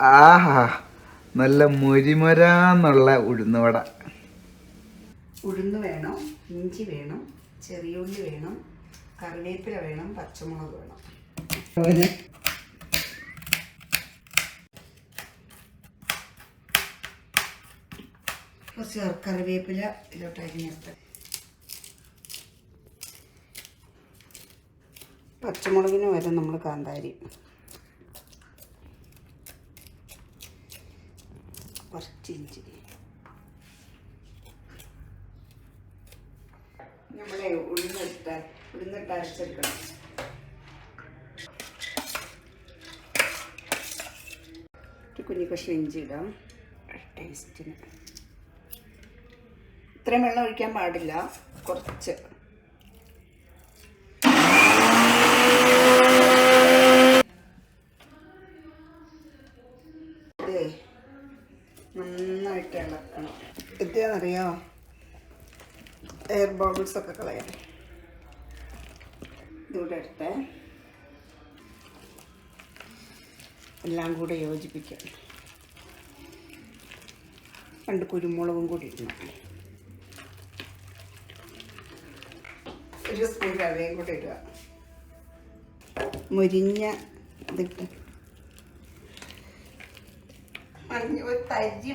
ആഹാ നല്ല മുരിമുരാന്നുള്ള ഉഴുന്നുവട. ഉഴുന്ന് വേണം ഇഞ്ചി വേണം ചെറിയ ഉള്ളി വേണം കറിവേപ്പില വേണം പച്ചമുളക് വേണം. കുറച്ച് കറിവേപ്പില ഇതിലോട്ട് അരിഞ്ഞെടുത്ത് പച്ചമുളകിന് വരെ നമ്മൾ കാന്താരി. കുറച്ച് നമ്മളെ ഉഴുന്നിട്ട് ഉഴുന്നിട്ട് അരച്ചെടുക്കണം. ഒരു കുഞ്ഞു കഷ്ണം ഇഞ്ചി ഇടാം. ടേസ്റ്റിന്. ഇത്രയും വെള്ളം ഒഴിക്കാൻ പാടില്ല. കുറച്ച്. നന്നായിട്ട് ഇളക്കണം. എന്താണെന്നറിയോ എയർ ബബിൾസ് ഒക്കെ കളയാം. ഇതൂടെ എടുത്ത്. എല്ലാം കൂടെ യോജിപ്പിക്കാം. രണ്ട് കുരുമുളകും കൂടി ഇടണം. ഒരു സ്പൂൺ രവയും കൂടി ഇടുക. മുരിഞ്ഞ ഇതിട്ട് മഞ്ഞ ഒരു തരി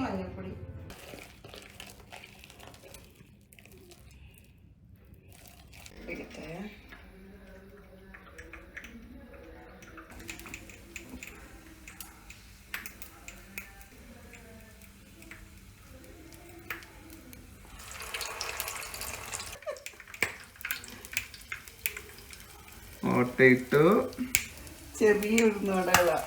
ഓട്ടയിട്ടു ചെറിയ ഉഴുന്നോടകളാ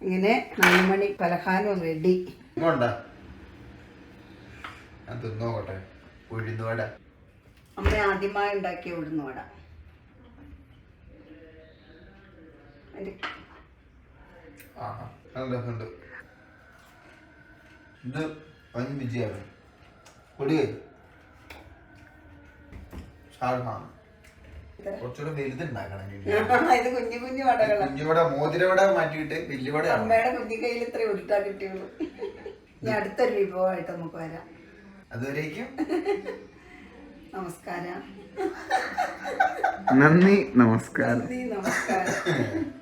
ഇങ്ങനെ നാലുമണി പലഹാരം റെഡി തിന്നോട്ടെ ഉഴുന്നുവട അമ്മ ആദ്യമായി ഉണ്ടാക്കിയ ഉഴുന്നുവട ഇത് ബിജിയാണ് പൊടിയേ ഷാർഹാണ് കുറച്ചുകൂടെ വലുതുണ്ടാക്കണം. ഇത് കുഞ്ഞു കുഞ്ഞു വടകളാണ് കുഞ്ഞുവട മോതിരവട മാറ്റിയിട്ട് വലിയവട അമ്മയുടെ കുഞ്ഞു കയ്യിൽ ഇത്ര ഉരുട്ടാ കിട്ടിയുള്ളൂ. ഇനി അടുത്തൊരു വിഭവമായിട്ട് നമുക്ക് വരാം. അതുവരേക്കും. നമസ്കാരം. നന്ദി നമസ്കാരം. നന്ദി നമസ്കാരം.